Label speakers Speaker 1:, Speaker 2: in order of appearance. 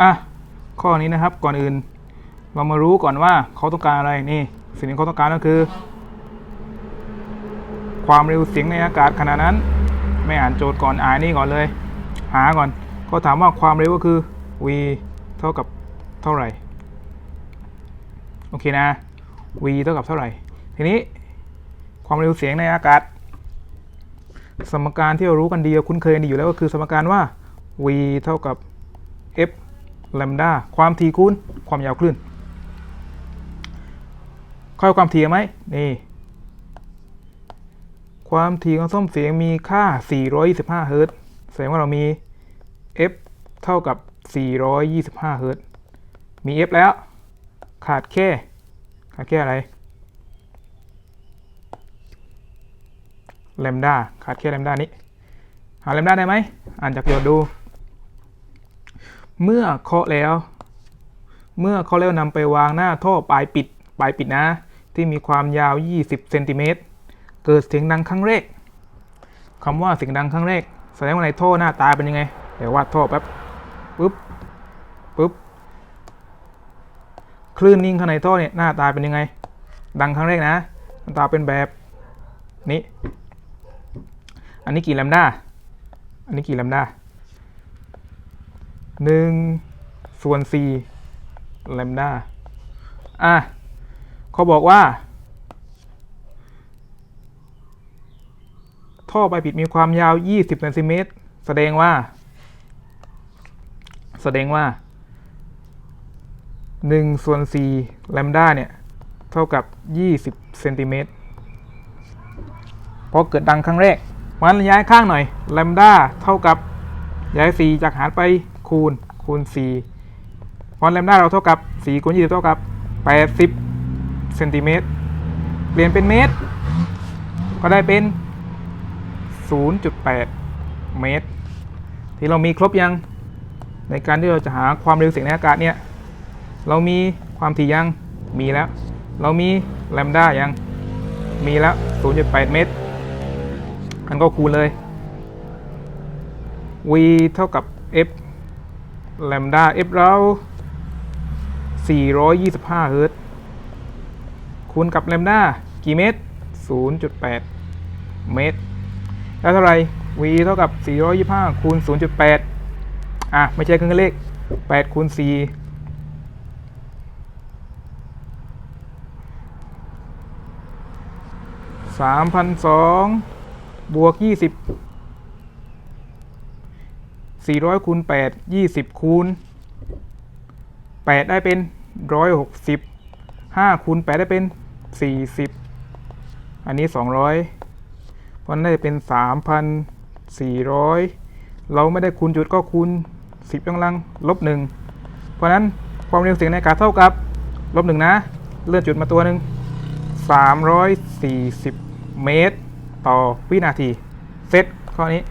Speaker 1: อะข้อนี้นะครับก่อนอื่น เรามารู้ก่อนว่าเขาต้องการอะไรนี่ สิ่งที่เขาต้องการก็คือ ความเร็วเสียงในอากาศขณะนั้น ไม่อ่านโจทย์ก่อนอ่านนี่ก่อนเลย หาก่อนเขาถามว่าความเร็วก็คือ v เท่ากับเท่าไหร่โอเคนะ v เท่ากับเท่าไหร่ ทีนี้ความเร็วเสียงในอากาศ สมการที่เรารู้กันดีคุ้นเคยดีอยู่แล้วก็คือสมการว่า v เท่ากับ f lambda ความถี่คูณความยาวคลื่นเข้าความถี่ไหมนี่ ความถี่ของส้มเสียงมีค่า 425 เฮิรตซ์แสดงว่าเรามี f เท่ากับ 425 เฮิรตซ์มี f แล้ว ขาดแค่ขาดแค่อะไรแลมดาขาดแค่แลมดานี้ หาแลมดาได้ไหมอ่านจากโจทย์ดู เมื่อเคาะแล้ว เมื่อเคาะแล้วนำไปวางหน้าท่อปลายปิดปลายปิดนะ ที่มีความยาว 20 เซนติเมตร เกิดเสียงดังครั้งแรกคำว่าเสียงดังครั้งแรก แสดงว่าในท่อหน้าตาเป็นยังไง เดี๋ยววาดท่อแป๊บปึ๊บปึ๊บ คลื่นนิ่งข้างในท่อเนี่ยหน้าตาเป็นยังไง ดังครั้งแรกนะหน้าตาเป็นแบบนี้ อันนี้กี่แลมด้า อันนี้กี่แลมด้า หนึ่งส่วนสี่แลมด้าอะเขาบอกว่า ท่อปลายปิดมีความยาว 20เซนติเมตรแสดงว่า แสดงว่า1ส่วน4แลมด้าเนี่ย เท่ากับ 20เซนติเมตรพอเกิดดังครั้งแรกมันย้ายข้างหน่อยแลมด้าเท่ากับย้าย 4 จากหารไป คูณคูณ4เพราะแลมด้าเราเท่ากับ4คูณ20 เท่ากับ 80เซนติเมตรเปลี่ยนเป็นเมตร ก็ได้เป็น 0.8 เมตร ที่เรามีครบยังในการที่เราจะหาความเร็วเสียงในอากาศเนี่ย เรามีความถี่ยังมีแล้ว เรามีแลมด้ายังมีแล้ว 0.8 เมตรมันก็คูณเลย v เท่ากับ f แลมด้า f เรา425 เฮิรตซ์คูณกับแลมด้ากี่เมตร 0.8 เมตร แล้วเท่าไหร่ v เท่ากับ 425 คูณ 0.8 อะ ไม่ใช่เครื่องเลข 8 คูณ 4 3,002บวก 20 400คูณ8 20คูณ8 ได้เป็น 160 5คูณ8ได้เป็น 40 อันนี้ 200 เพราะนั้นได้เป็น 3,400 เราไม่ได้คูณจุดก็คูณ 10ยกกำลังลบ 1 เพราะนั้นความเร็วเสียงในอากาศเท่ากับลบ 1 นะ เลื่อนจุดมาตัวหนึ่ง340 เมตร ต่อวินาที เซตข้อนี้